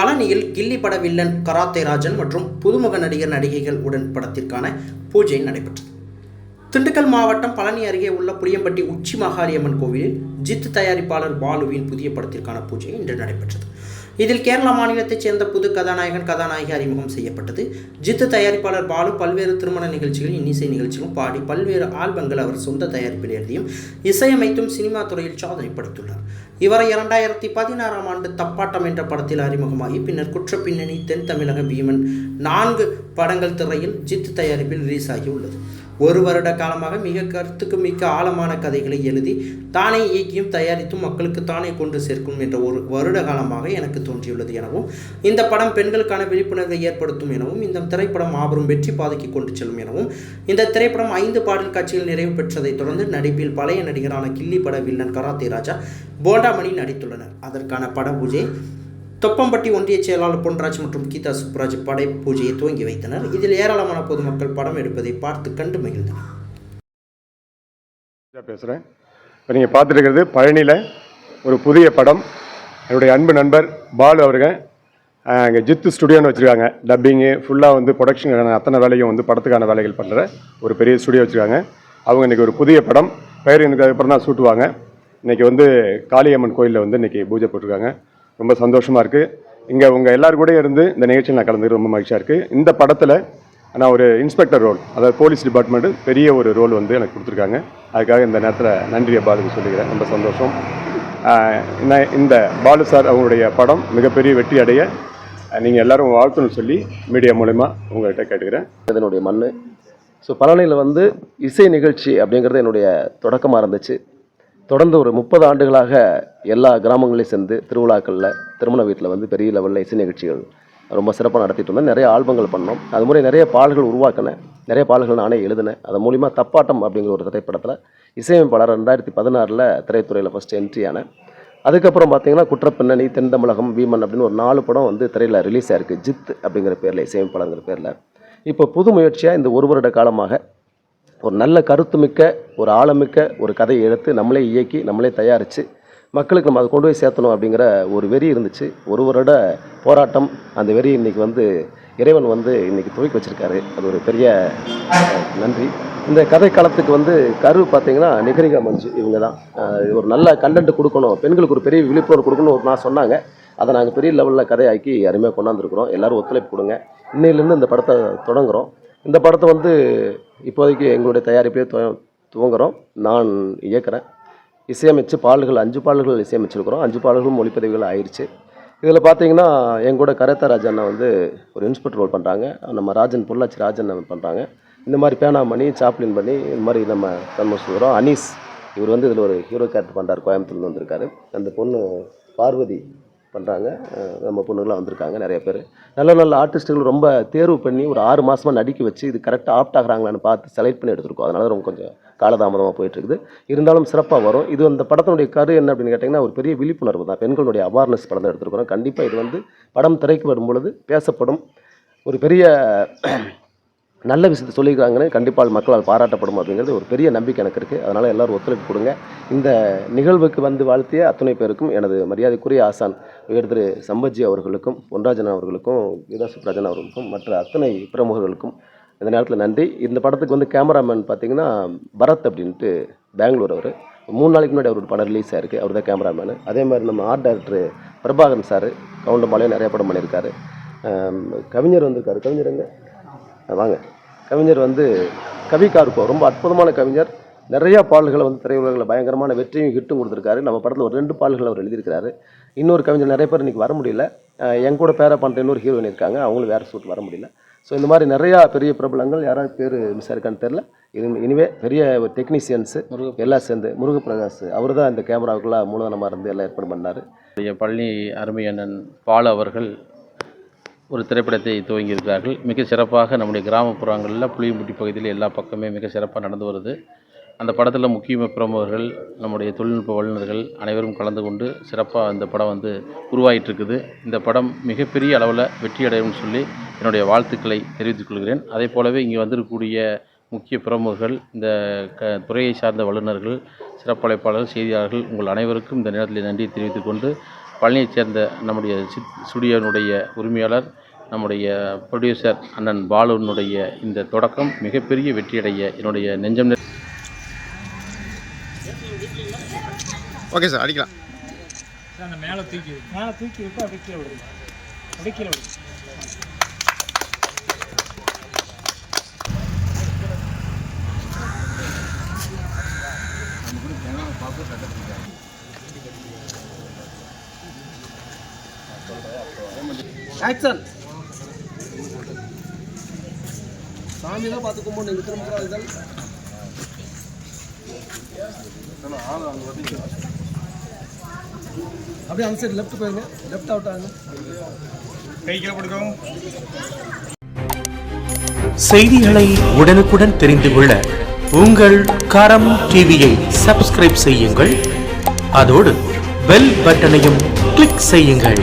பழனியில் கில்லி பட villain karate Rajan மற்றும் புதுமுக நடிகர் நடிகைகள் உடன் படத்திற்கான பூஜை நடைபெற்றது. திண்டுக்கல் மாவட்டம் பழனி அருகே உள்ள புளியம்பட்டி உச்சி மகாரியம்மன் கோவிலில் ஜித்து தயாரிப்பாளர் பாலுவின் புதிய படத்திற்கான பூஜை இன்று நடைபெற்றது. இதில் கேரள மாநிலத்தைச் சேர்ந்த புது கதாநாயகன் கதாநாயகி அறிமுகம் செய்யப்பட்டது. ஜித்து தயாரிப்பாளர் பாலு பல்வேறு திருமண நிகழ்ச்சிகள் இன்னிசை நிகழ்ச்சிகளும் பாடி பல்வேறு ஆல்பங்கள் அவர் சொந்த தயாரிப்பில் எழுதியும் இசையமைத்தும் சினிமா துறையில் சாதனை படுத்துள்ளார் இவரை இரண்டாயிரத்தி பதினாறாம் ஆண்டு தப்பாட்டம் என்ற படத்தில் அறிமுகமாகி பின்னர் குற்ற பின்னணி தென் தமிழக பீமன் நான்கு படங்கள் திரையில் ஜித் தயாரிப்பில் ரிலீஸ் ஆகியுள்ளது. ஒரு வருட காலமாக மிக கருத்துக்கு மிக்க ஆழமான கதைகளை எழுதி தானே இயக்கியும் தயாரித்தும் மக்களுக்கு தானே கொண்டு சேர்க்கும் என்ற ஒரு வருட காலமாக எனக்கு தோன்றியுள்ளது எனவும் இந்த படம் பெண்களுக்கான விழிப்புணர்வை ஏற்படுத்தும் எனவும் இந்த திரைப்படம் மாபெரும் வெற்றி பாதைக்கு கொண்டு செல்லும் எனவும் இந்த திரைப்படம் ஐந்து பாடல் காட்சிகள் நிறைவு பெற்றதைத் தொடர்ந்து நடிப்பில் பழைய நடிகரான கில்லி பட வில்லன் கராத்தே ராஜா போண்டாமணி நடித்துள்ளனர். அதற்கான பட பூஜை தொப்பம்பட்டி ஒன்றிய செயலாளர் பொன்ராஜ் மற்றும் கீதா சுப்ராஜ் படை பூஜையை துவங்கி வைத்தனர். இதில் ஏராளமான பொதுமக்கள் படம் எடுப்பதை பார்த்து கண்டு மகிழ்ந்தனர். பேசுகிறேன் இப்போ நீங்கள் பார்த்துருக்கிறது பழனியில் ஒரு புதிய படம். என்னுடைய அன்பு நண்பர் பாலு அவருங்க இங்கே ஜித்து ஸ்டுடியோன்னு வச்சுருக்காங்க. டப்பிங்கு ஃபுல்லாக வந்து ப்ரொடக்ஷனுக்கான அத்தனை வேலையும் வந்து படத்துக்கான வேலைகள் பண்ணுற ஒரு பெரிய ஸ்டுடியோ வச்சுருக்காங்க. அவங்க இன்றைக்கி ஒரு புதிய படம். பெயர் எனக்கு அதுக்கப்புறம் தான் சூட்டுவாங்க. இன்றைக்கி வந்து காளியம்மன் கோயிலில் வந்து இன்றைக்கி பூஜை போட்டிருக்காங்க. ரொம்ப சந்தோஷமாக இருக்குது இங்கே உங்கள் எல்லோரும் கூட இருந்து இந்த நிகழ்ச்சியில் நான் கலந்துக்க ரொம்ப மகிழ்ச்சியாக இருக்குது இந்த படத்தில் நான் ஒரு இன்ஸ்பெக்டர் ரோல் அதாவது போலீஸ் டிபார்ட்மெண்ட்டு பெரிய ஒரு ரோல் வந்து எனக்கு கொடுத்துருக்காங்க. அதுக்காக இந்த நேரத்தில் நன்றியை பாலுக்கு சொல்லிக்கிறேன். ரொம்ப சந்தோஷம். நான் இந்த- பாலு சார் அவங்களுடைய படம் மிகப்பெரிய வெற்றி அடைய நீங்கள் எல்லாரும் வாழ்த்துன்னு சொல்லி மீடியா மூலயமா உங்கள்கிட்ட கேட்டுக்கிறேன். இதனுடைய மண் ஸோ பழனியில் வந்து இசை நிகழ்ச்சி அப்படிங்கிறது என்னுடைய தொடக்கமாக இருந்துச்சு. தொடர்ந்து ஒரு முப்பது ஆண்டுகளாக எல்லா கிராமங்களையும் சேர்ந்து திருவிழாக்களில் திருமண வீட்டில் வந்து பெரிய லெவலில் இசை நிகழ்ச்சிகள் ரொம்ப சிறப்பாக நடத்திட்டு இருந்தேன் நிறைய ஆல்பங்கள் பண்ணோம். அது மாதிரி நிறைய பாடல்கள் உருவாக்கினேன். நிறைய பாடல்கள் நானே எழுதினேன். அது மூலிமா தப்பாட்டம் அப்படிங்கிற ஒரு திரைப்படத்தில் இசையமைப்பாளர் ரெண்டாயிரத்தி பதினாறில் திரைத்துறையில் ஃபஸ்ட்டு என்ட்ரி ஆனேன். அதுக்கப்புறம் பார்த்தீங்கன்னா குற்றப்பின்னணி தென் தமிழகம் வீமன் அப்படின்னு ஒரு நாலு படம் வந்து திரையில் ரிலீஸ் ஆயிருக்கு. ஜித் அப்படிங்கிற பேரில் இசையமைப்பாளருங்கிற பேரில். இப்போ புது முயற்சியாக இந்த ஒரு வருட காலமாக ஒரு நல்ல கருத்துமிக்க ஒரு ஆழமிக்க ஒரு கதையை எடுத்து நம்மளே இயக்கி நம்மளே தயாரித்து மக்களுக்கு நம்ம அதை கொண்டு போய் சேர்த்தணும் அப்படிங்கிற ஒரு வெறி இருந்துச்சு. ஒரு வருட போராட்டம் அந்த வெறி இன்றைக்கி வந்து இறைவன் வந்து இன்றைக்கி துவக்கி வச்சிருக்காரு. அது ஒரு பெரிய நன்றி. இந்த கதை காலத்துக்கு வந்து கரு பார்த்தீங்கன்னா நிகரிகா மஞ்சு இவங்க தான். ஒரு நல்ல கண்டென்ட் கொடுக்கணும். பெண்களுக்கு ஒரு பெரிய விழிப்புணர்வு கொடுக்கணும் ஒரு நான் சொன்னாங்க. அதை நாங்கள் பெரிய லெவலில் கதையாக்கி அருமையாக கொண்டாந்துருக்குறோம். எல்லோரும் ஒத்துழைப்பு கொடுங்க. இன்னையிலேருந்து இந்த படத்தை தொடங்குறோம். இந்த படத்தை வந்து இப்போதைக்கு எங்களுடைய தயாரிப்பே துவ- துவங்குறோம். நான் இயக்குறேன். இசையமைச்சு பாடல்கள் அஞ்சு பாடல்கள் இசையமைச்சிருக்கிறோம். அஞ்சு பாடல்களும் ஒளிப்பதிவுகள் ஆயிடுச்சு இதில் பார்த்தீங்கன்னா எங்கூட கூட கரேத்தா வந்து ஒரு இன்ஸ்பெக்டர் ரோல் பண்ணுறாங்க நம்ம ராஜன் பொள்ளாச்சி ராஜன் பண்ணுறாங்க இந்த மாதிரி பேனா பண்ணி சாப்ளின் பண்ணி இந்த மாதிரி நம்ம சண்முகம் அனீஸ் இவர் வந்து இதில் ஒரு ஹீரோ கேரக்டர் பண்ணுறாரு கோயம்புத்தூர்லேருந்து வந்திருக்காரு. அந்த பொண்ணு பார்வதி பண்ணுறாங்க நம்ம பொண்ணுங்களாம் வந்திருக்காங்க நிறைய பேர். நல்ல நல்ல ஆர்டிஸ்ட்டுகள் ரொம்ப தேர்வு பண்ணி ஒரு ஆறு மாதமாக நடிக்க வச்சு இது கரெக்டாக ஆப்ட் ஆகுறாங்களான்னு பார்த்து செலக்ட் பண்ணி எடுத்துருக்கோம். அதனால ரொம்ப கொஞ்சம் காலதாமதமாக போயிட்டுருக்குது. இருந்தாலும் சிறப்பாக வரும். இது அந்த படத்தினுடைய கரு என்ன அப்படின்னு கேட்டிங்கன்னா ஒரு பெரிய விழிப்புணர்வு தான். பெண்களுடைய அவேர்னஸ் படம் தான் கண்டிப்பாக இது வந்து படம் திரைக்கு வரும்பொழுது பேசப்படும். ஒரு பெரிய நல்ல விஷயத்தை சொல்லியிருக்காங்கன்னு கண்டிப்பாக மக்களால் பாராட்டப்படும் அப்படிங்கிறது ஒரு பெரிய நம்பிக்கை எனக்கு இருக்குது அதனால் எல்லோரும் ஒத்துழைப்பு கொடுங்க. இந்த நிகழ்வுக்கு வந்து வாழ்த்திய அத்துணை பேருக்கும் எனது மரியாதைக்குரிய ஆசான் உயர் திரு சம்பஜி அவர்களுக்கும் பொன்ராஜன் அவர்களுக்கும் கீதா சுப்ராஜன் அவர்களுக்கும் மற்ற அத்தனை பிரமுகர்களுக்கும் இந்த நேரத்தில் நன்றி. இந்த படத்துக்கு வந்து கேமராமேன் பார்த்தீங்கன்னா பரத் அப்படின்ட்டு பெங்களூர் அவர். மூணு நாளைக்கு முன்னாடி அவரோட படம் ரிலீஸ் ஆயிருக்கு. அவர் தான் கேமராமேனு. அதே மாதிரி நம்ம art director Prabhakaran sir Kavundampalayam நிறைய படம் பண்ணியிருக்காரு. கவிஞர் வந்திருக்காரு. கவிஞர் எங்க? வாங்க. கவிஞர் வந்து கவி கார்கோ ரொம்ப அற்புதமான கவிஞர். நிறைய பாடல்களை வந்து திரையுலகில் பயங்கரமான வெற்றியும் ஹிட்டும் கொடுத்துருக்காரு. நம்ம படத்தில் ஒரு ரெண்டு பாடல்கள் அவர் எழுதியிருக்காரு இன்னொரு கவிஞர் நிறைய பேர் இன்றைக்கி வர முடியல. என் கூட பேர பண்ணுற இன்னொரு ஹீரோயின் இருக்காங்க. அவங்களும் வேறு ஷூட் வர முடியல. ஸோ இந்த மாதிரி நிறையா பெரிய பிரபலங்கள் யாராவது பேர் மிஸ் இருக்கான்னு தெரில இனி இனிவே பெரிய டெக்னீஷியன்ஸு எல்லாம் சேர்ந்து முருகப்பிரகாஷ் அவர் தான் இந்த கேமராவுக்குலாம் மூலதனமாக இருந்து எல்லாம் ஏற்பாடு பண்ணார். பழனி அருமை அண்ணன் பால் அவர்கள் ஒரு திரைப்படத்தை துவங்கியிருக்கிறார்கள். மிக சிறப்பாக நம்முடைய கிராமப்புறங்களில் புளியம்பட்டி பகுதியில் எல்லா பக்கமே மிக சிறப்பாக நடந்து வருது. அந்த படத்தில் முக்கிய பிரமுகர்கள் நம்முடைய தொழில்நுட்ப வல்லுநர்கள் அனைவரும் கலந்து கொண்டு சிறப்பாக இந்த படம் வந்து உருவாகிட்டுருக்குது இந்த படம் மிகப்பெரிய அளவில் வெற்றி அடையும்னு சொல்லி என்னுடைய வாழ்த்துக்களை தெரிவித்துக் கொள்கிறேன். அதே போலவே இங்கே வந்திருக்கக்கூடிய முக்கிய பிரமுகர்கள் இந்த க துறையை சார்ந்த வல்லுநர்கள் சிறப்பழைப்பாளர்கள் செய்தியாளர்கள் உங்கள் அனைவருக்கும் இந்த நேரத்தில் நன்றி தெரிவித்துக் கொண்டு பழனியைச் சேர்ந்த நம்முடைய சித் ஸ்டுடியோனுடைய உரிமையாளர் நம்முடைய ப்ரொடியூசர் அண்ணன் பாலுனுடைய இந்த தொடக்கம் மிகப்பெரிய வெற்றியடைய என்னுடைய நெஞ்சம் ஓகே சார் அடிக்கலாம். அந்த மேலே தூக்கி மேலே தூக்கி விட்டு அப்படியே கீழே விடுங்க. அப்படியே கீழே விடுங்க. ஆக்சன் சாமி தான் பார்த்து நீங்கள் திரும்ப அப்படியே அந்த சைடு லெஃப்ட் போயிருங்க. லெஃப்ட் அவுட் ஆகுங்க. கை கீழே கொடுக்கவும் செய்திகளை உடனுக்குடன் தெரிந்து கொள்ள உங்கள் கரம் டிவியை சப்ஸ்கிரைப் செய்யுங்கள். அதோடு பெல் பட்டனையும் கிளிக் செய்யுங்கள்.